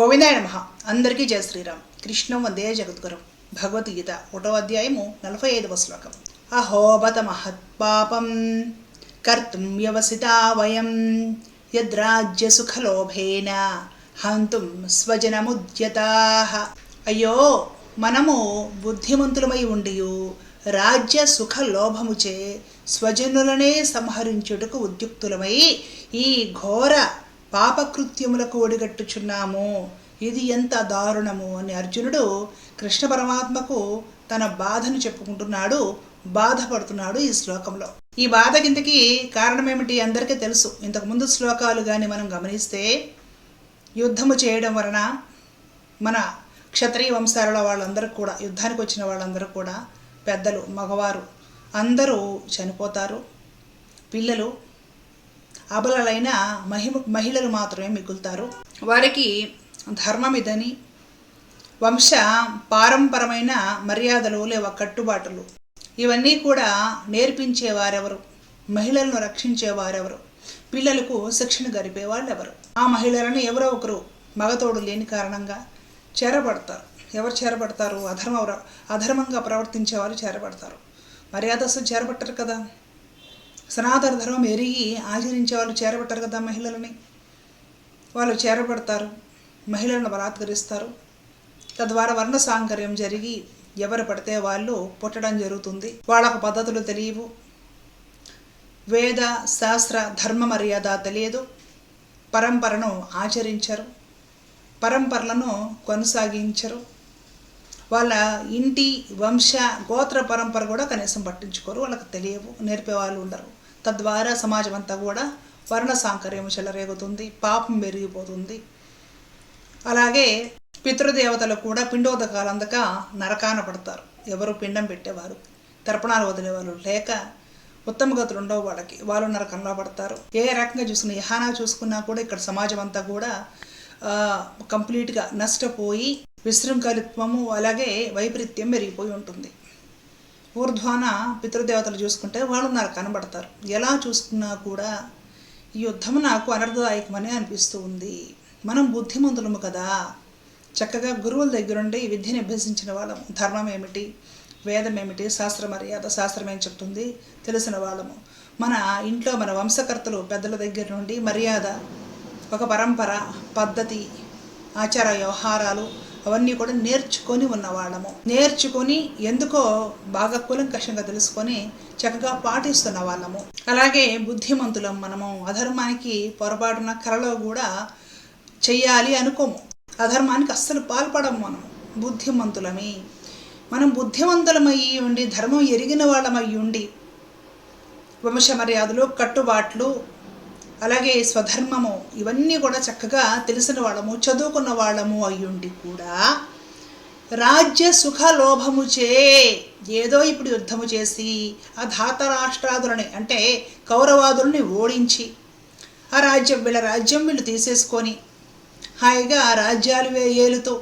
గోవిందాయ నమ. అందరికీ జయ శ్రీరామ్. కృష్ణం వందే జగద్గురం. భగవద్గీత ఒకటో అధ్యాయము నలభై ఐదవ శ్లోకం. అహోబత మహత్పాపం కర్తుం వ్యవసితా వయం. యద్రాజ్య సుఖలోభేన. హంతుం స్వజనముద్యతా. అయ్యో మనము బుద్ధిమంతులమై ఉండియు. రాజ్య సుఖ లోభముచే స్వజనులనే సంహరించుటకు ఉద్యుక్తులమై ఈ ఘోర పాపకృత్యములకు ఒడిగట్టుచున్నాము. ఇది ఎంత దారుణము అని అర్జునుడు కృష్ణ పరమాత్మకు తన బాధను చెప్పుకుంటున్నాడు బాధపడుతున్నాడు ఈ శ్లోకంలో. ఈ బాధ కిందకి కారణం ఏమిటి అందరికీ తెలుసు. ఇంతకుముందు శ్లోకాలు కానీ మనం గమనిస్తే యుద్ధము చేయడం వలన మన క్షత్రియ వంశాలలో వాళ్ళందరూ కూడా యుద్ధానికి వచ్చిన వాళ్ళందరూ కూడా పెద్దలు మగవారు అందరూ చనిపోతారు. పిల్లలు అబలలైన మహిమ మహిళలు మాత్రమే మిగులుతారు. వారికి ధర్మం ఇదని వంశ పారంపరమైన మర్యాదలు లేవ కట్టుబాటులు. ఇవన్నీ కూడా నేర్పించేవారెవరు మహిళలను రక్షించేవారెవరు పిల్లలకు శిక్షణ గరిపే వాళ్ళు ఎవరు ఆ మహిళలను ఎవరో ఒకరు మగతోడు లేని కారణంగా చేరబడతారు. ఎవరు చేరబడతారు? అధర్మ అధర్మంగా ప్రవర్తించే వాళ్ళు చేరబడతారు. మర్యాదస్తు చేరబట్టరు కదా. సనాతన ధర్మం ఎరిగి ఆచరించే వాళ్ళు చేరబట్టరు కదా మహిళలని. వాళ్ళు చేరబడతారు మహిళలను బలాత్కరిస్తారు. తద్వారా వర్ణ సాంకర్యం జరిగి ఎవరు పడితే వాళ్ళు పుట్టడం జరుగుతుంది. వాళ్ళకు పద్ధతులు తెలియవు. వేద శాస్త్ర ధర్మ మర్యాద తెలియదు. పరంపరను ఆచరించరు. పరంపరలను కొనసాగించరు. వాళ్ళ ఇంటి వంశ గోత్ర పరంపర కూడా కనీసం పట్టించుకోరు. వాళ్ళకి తెలియవు. నేర్పే వాళ్ళు ఉండరు. తద్వారా సమాజం అంతా కూడా వర్ణ సాంకర్యం చెలరేగుతుంది పాపం పెరిగిపోతుంది. అలాగే పితృదేవతలు కూడా పిండోదకాలు అందక నరకాన పడతారు. ఎవరు పిండం పెట్టేవారు తర్పణాలు వదిలేవాళ్ళు లేక ఉత్తమ గతులు ఉండవు వాళ్ళకి. వాళ్ళు నరకంలో పడతారు. ఏ రకంగా చూసుకున్న యహానా చూసుకున్నా కూడా ఇక్కడ సమాజం అంతా కూడా కంప్లీట్గా నష్టపోయి విశృంఖలిత్వము అలాగే వైపరీత్యం పెరిగిపోయి ఉంటుంది. ఊర్ధ్వాన పితృదేవతలు చూసుకుంటే వాళ్ళు నాకు కనబడతారు. ఎలా చూసుకున్నా కూడా ఈ యుద్ధం నాకు అనర్థదాయకమని అనిపిస్తూ ఉంది. మనం బుద్ధిమంతులము కదా. చక్కగా గురువుల దగ్గరుండి విద్యను అభ్యసించిన వాళ్ళము ధర్మం ఏమిటి? వేదం ఏమిటి? శాస్త్ర మర్యాద శాస్త్రం ఏం చెప్తుంది? తెలిసిన వాళ్ళము. మన ఇంట్లో మన వంశకర్తలు పెద్దల దగ్గర నుండి మర్యాద ఒక పరంపర పద్ధతి ఆచార వ్యవహారాలు అవన్నీ కూడా నేర్చుకొని ఉన్నవాళ్ళము. నేర్చుకొని ఎందుకో బాగా కూలంకషంగా తెలుసుకొని చక్కగా పాటిస్తున్న వాళ్ళము. అలాగే బుద్ధిమంతులం మనము. అధర్మానికి పొరపాటున కలలో కూడా చెయ్యాలి అనుకోము. అధర్మానికి అస్సలు పాల్పడము మనము. బుద్ధిమంతులమి. మనం బుద్ధిమంతులమయ్యి ఉండి ధర్మం ఎరిగిన వాళ్ళమయ్యి ఉండి వంశ మర్యాదలు కట్టుబాట్లు అలాగే స్వధర్మము ఇవన్నీ కూడా చక్కగా తెలిసిన వాళ్ళము చదువుకున్న వాళ్ళము అయ్యుండి కూడా రాజ్య సుఖలోభము చే ఏదో ఇప్పుడు యుద్ధము చేసి ఆ ధాతరాష్ట్రాదులని అంటే కౌరవాదులని ఓడించి ఆ రాజ్యం వీళ్ళ రాజ్యం వీళ్ళు తీసేసుకొని హాయిగా ఆ రాజ్యాలు ఏలుతూ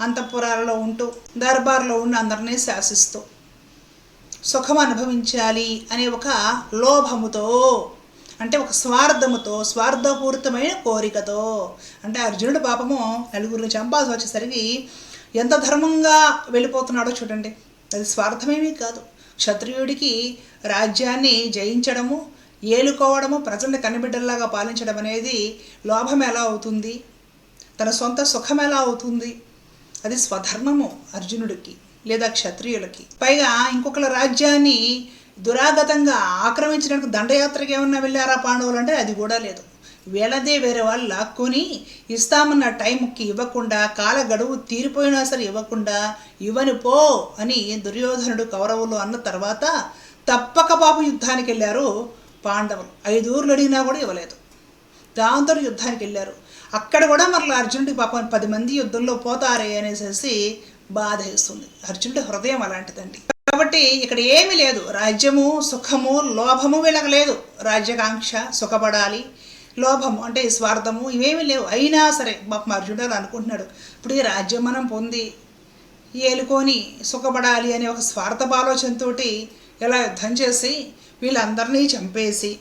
అంతఃపురాలలో ఉంటూ దర్బార్లో ఉన్న అందరినీ శాసిస్తూ సుఖం అనుభవించాలి అనే ఒక లోభముతో అంటే ఒక స్వార్థముతో స్వార్థపూరితమైన కోరికతో. అంటే అర్జునుడు పాపము నలుగురిని చంపాల్సి వచ్చేసరికి ఎంత ధర్మంగా వెళ్ళిపోతున్నాడో చూడండి. అది స్వార్థమేమీ కాదు. క్షత్రియుడికి రాజ్యాన్ని జయించడము ఏలుకోవడము ప్రజల్ని కనిబిడ్డల్లాగా పాలించడం అనేది లోభం ఎలా అవుతుంది? తన సొంత సుఖం ఎలా అవుతుంది? అది స్వధర్మము అర్జునుడికి లేదా క్షత్రియులకి. పైగా ఇంకొకళ్ళ రాజ్యాన్ని దురాగతంగా ఆక్రమించడానికి దండయాత్రకి ఏమన్నా వెళ్ళారా పాండవులు అంటే అది కూడా లేదు. వీళ్ళదే వేరే వాళ్ళు లాక్కొని ఇస్తామన్న టైంకి ఇవ్వకుండా కాల గడువు తీరిపోయినా సరే ఇవ్వకుండా ఇవ్వని పో అని దుర్యోధనుడు కౌరవులు అన్న తర్వాత తప్పక పాపం యుద్ధానికి వెళ్ళారు పాండవులు. ఐదు ఊర్లు అడిగినా కూడా ఇవ్వలేదు. దాంతో యుద్ధానికి వెళ్ళారు. అక్కడ కూడా మరలా అర్జునుడికి పాపం పది మంది యుద్ధంలో పోతారే అనేసి బాధ వేస్తుంది అర్జునుడి హృదయం అలాంటిదండి. కాబట్టి ఇక్కడ ఏమీ లేదు. రాజ్యము సుఖము లోభము వీళ్ళకి లేదు రాజ్యాకాంక్ష సుఖపడాలి. లోభము అంటే స్వార్థము ఇవేమీ లేవు. అయినా సరే పాపం అర్జునుడు అనుకుంటున్నాడు. ఇప్పుడు ఈ రాజ్యం మనం పొంది ఏలుకొని సుఖపడాలి అనే ఒక స్వార్థ ఆలోచనతో ఇలా యుద్ధం చేసి వీళ్ళందరినీ చంపేసి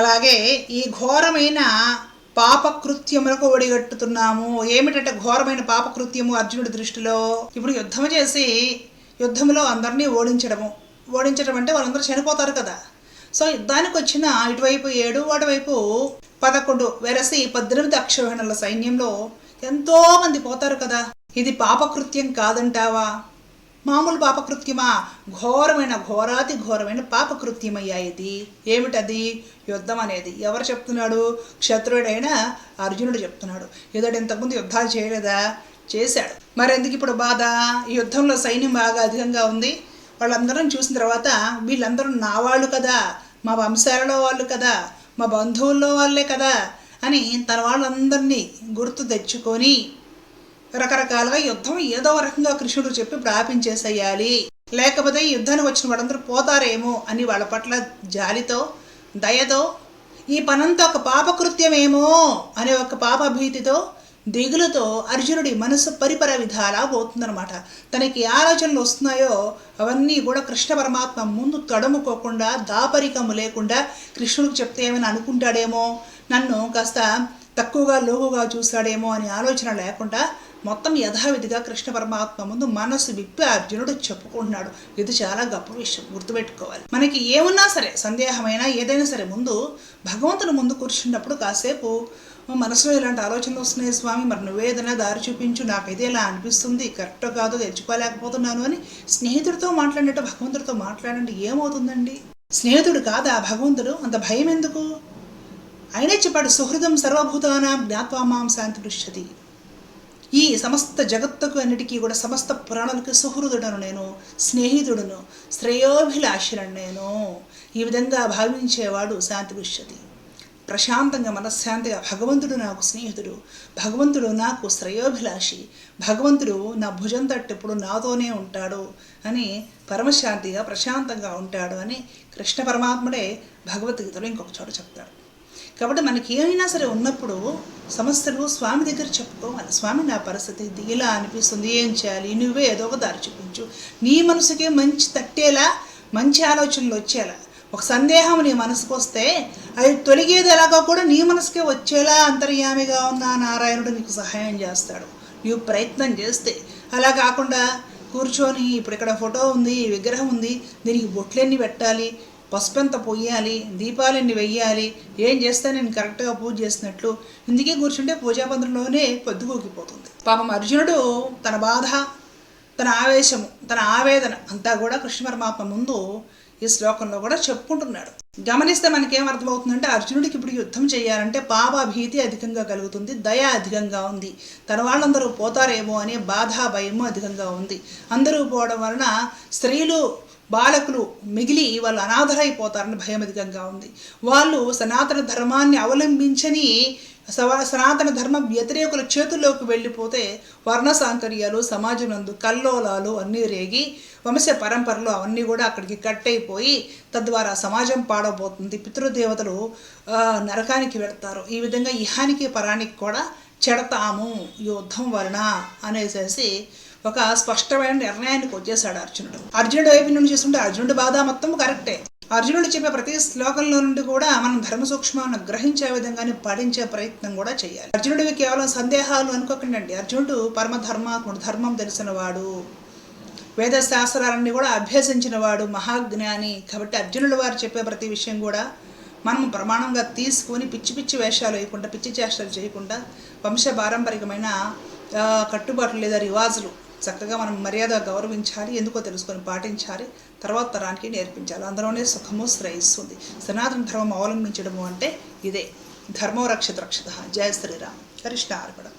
అలాగే ఈ ఘోరమైన పాపకృత్యములకు ఒడిగట్టుతున్నాము. ఏమిటంటే ఘోరమైన పాపకృత్యము అర్జునుడి దృష్టిలో. ఇప్పుడు యుద్ధం చేసి యుద్ధంలో అందరినీ ఓడించడము. ఓడించడం అంటే వాళ్ళందరూ చనిపోతారు కదా. సో యుద్ధానికి వచ్చిన ఇటువైపు ఏడు అటువైపు పదకొండు వెరసి పద్దెనిమిది అక్షోహిణుల సైన్యంలో ఎంతోమంది పోతారు కదా. ఇది పాపకృత్యం కాదంటావా? మామూలు పాపకృత్యమా? ఘోరమైన ఘోరాతి ఘోరమైన పాపకృత్యమయ్యా ఇది. ఏమిటది? యుద్ధం అనేది. ఎవరు చెప్తున్నాడు? క్షత్రుడైన అర్జునుడు చెప్తున్నాడు. ఇతడు ఇంతకుముందు యుద్ధాలు చేయలేదా? చేశాడు. మరెందుకు ఇప్పుడు బాధ? ఈ యుద్ధంలో సైన్యం బాగా అధికంగా ఉంది. వాళ్ళందరం చూసిన తర్వాత వీళ్ళందరూ నా వాళ్ళు కదా మా వంశాలలో వాళ్ళు కదా మా బంధువుల్లో వాళ్ళే కదా అని తన వాళ్ళందరినీ గుర్తు తెచ్చుకొని రకరకాలుగా యుద్ధం ఏదో రకంగా కృష్ణుడు చెప్పి ప్రాపించేసేయాలి. లేకపోతే ఈ యుద్ధానికి వచ్చిన వాళ్ళందరూ పోతారేమో అని వాళ్ళ పట్ల జాలితో దయతో ఈ పనంతా ఒక పాపకృత్యమేమో అనే ఒక పాపభీతితో దిగులతో అర్జునుడి మనసు పరిపర విధాలా పోతుందనమాట తనకి ఏ ఆలోచనలు వస్తున్నాయో అవన్నీ కూడా కృష్ణ పరమాత్మ ముందు తడుముకోకుండా దాపరికము లేకుండా కృష్ణుడికి చెప్తే ఏమైనా అనుకుంటాడేమో? నన్ను కాస్త తక్కువగా లోగుగా చూశాడేమో అనే ఆలోచన లేకుండా మొత్తం యథావిధిగా కృష్ణ పరమాత్మ ముందు మనసు విప్పి అర్జునుడు చెప్పుకుంటున్నాడు. ఇది చాలా గొప్ప విషయం గుర్తుపెట్టుకోవాలి. మనకి ఏమున్నా సరే సందేహమైనా ఏదైనా సరే ముందు భగవంతుని ముందు కూర్చున్నప్పుడు కాసేపు మనసులో ఇలాంటి ఆలోచనలు వస్తున్నాయి స్వామి? మరి నువ్వేదైనా దారి చూపించు. నాకైతే ఇలా అనిపిస్తుంది. కరెక్టో కాదో తెచ్చుకోలేకపోతున్నాను అని స్నేహితుడితో మాట్లాడినట్టు భగవంతుడితో మాట్లాడండి. ఏమవుతుందండి? స్నేహితుడు కాదా భగవంతుడు? అంత భయం ఎందుకు? అయినా చెప్పాడు సుహృదం సర్వభూతానాం జ్ఞాత్వా మాం శాంతి పృష్యతి ఈ సమస్త జగత్తుకు అన్నిటికీ కూడా సమస్త పురాణాలకు సుహృదుడను నేను స్నేహితుడును శ్రేయోభిలాషులను నేను. ఈ విధంగా భావించేవాడు శాంతి పృష్యతి ప్రశాంతంగా మనశ్శాంతిగా భగవంతుడు నాకు స్నేహితుడు భగవంతుడు నాకు శ్రేయోభిలాషి భగవంతుడు నా భుజం తట్టెప్పుడు నాతోనే ఉంటాడు అని పరమశాంతిగా ప్రశాంతంగా ఉంటాడు అని కృష్ణ పరమాత్ముడే భగవద్గీతలో ఇంకొక చోట చెప్తాడు కాబట్టి మనకి ఏమైనా సరే ఉన్నప్పుడు సమస్యలు స్వామి దగ్గర చెప్పుకోవాలి స్వామి నా పరిస్థితి ఇది ఇలా అనిపిస్తుంది ఏం చేయాలి నువ్వే ఏదో ఒక దారి చూపించు నీ మనసుకే మంచి తట్టేలా మంచి ఆలోచనలు వచ్చేలా ఒక సందేహం నీ మనసుకు వస్తే అది తొలగేది ఎలాగో కూడా నీ మనసుకే వచ్చేలా అంతర్యామిగా ఉన్న నారాయణుడు నీకు సహాయం చేస్తాడు. నీవు ప్రయత్నం చేస్తే. అలా కాకుండా కూర్చొని ఇప్పుడు ఇక్కడ ఫోటో ఉంది విగ్రహం ఉంది దీనికి బొట్లెన్ని పెట్టాలి పసుపు ఎంత పొయ్యాలి దీపాలన్నీ వెయ్యాలి ఏం చేస్తే నేను కరెక్ట్గా పూజ చేసినట్లు. ఇందుకే కూర్చుంటే పూజాపంద్రంలోనే పొద్దుగూకిపోతుంది పాపం అర్జునుడు తన బాధ తన ఆవేశము తన ఆవేదన అంతా కూడా కృష్ణ పరమాత్మ ముందు ఈ శ్లోకంలో కూడా చెప్పుకుంటున్నాడు. గమనిస్తే మనకేం అర్థమవుతుందంటే అర్జునుడికి ఇప్పుడు యుద్ధం చేయాలంటే పాపభీతి అధికంగా కలుగుతుంది దయ అధికంగా ఉంది. తన వాళ్ళందరూ పోతారేమో అనే బాధ భయము అధికంగా ఉంది. అందరూ పోవడం వలన స్త్రీలు బాలకులు మిగిలి వాళ్ళు అనాథరైపోతారని భయం అధికంగా ఉంది. వాళ్ళు సనాతన ధర్మాన్ని అవలంబించని సనాతన ధర్మ వ్యతిరేకుల చేతుల్లోకి వెళ్ళిపోతే వర్ణ సాంకర్యాలు సమాజం కల్లోలాలు అన్నీ రేగి వంశ పరంపరలు అవన్నీ కూడా అక్కడికి కట్ అయిపోయి తద్వారా సమాజం పాడబోతుంది పితృదేవతలు నరకానికి వెళ్తారు. ఈ విధంగా ఇహానికి పరానికి కూడా చెడతాము. యుద్ధం వలన అనేసేసి ఒక స్పష్టమైన నిర్ణయానికి వచ్చేసాడు అర్జునుడు. అర్జునుడు వైపు నుండి చూస్తుంటే అర్జునుడు బాధ మొత్తం కరెక్టే. అర్జునుడు చెప్పే ప్రతి శ్లోకంలో నుండి కూడా మనం ధర్మ సూక్ష్మాన్ని గ్రహించే విధంగానే పాటించే ప్రయత్నం కూడా చేయాలి. అర్జునుడివి కేవలం సందేహాలు అనుకోకండి అర్జునుడు పరమ ధర్మాత్ముడు ధర్మం తెలిసినవాడు వేద శాస్త్రాలన్నీ కూడా అభ్యసించిన వాడు మహాజ్ఞాని. కాబట్టి అర్జునుడు వారు చెప్పే ప్రతి విషయం కూడా మనం ప్రమాణంగా తీసుకొని పిచ్చి పిచ్చి వేషాలు వేయకుండా పిచ్చి చేష్టలు చేయకుండా వంశ పారంపరికమైన కట్టుబాట్లు లేదా రివాజులు చక్కగా మనం మర్యాద గౌరవించాలి ఎందుకో తెలుసుకొని పాటించాలి తర్వాత తరానికి నేర్పించాలి. అందులోనే సుఖము శ్రేయస్సు సనాతన ధర్మం అవలంబించడము అంటే ఇదే. ధర్మో రక్షత రక్షత జయ శ్రీరామ్. కృష్ణ అర్పణం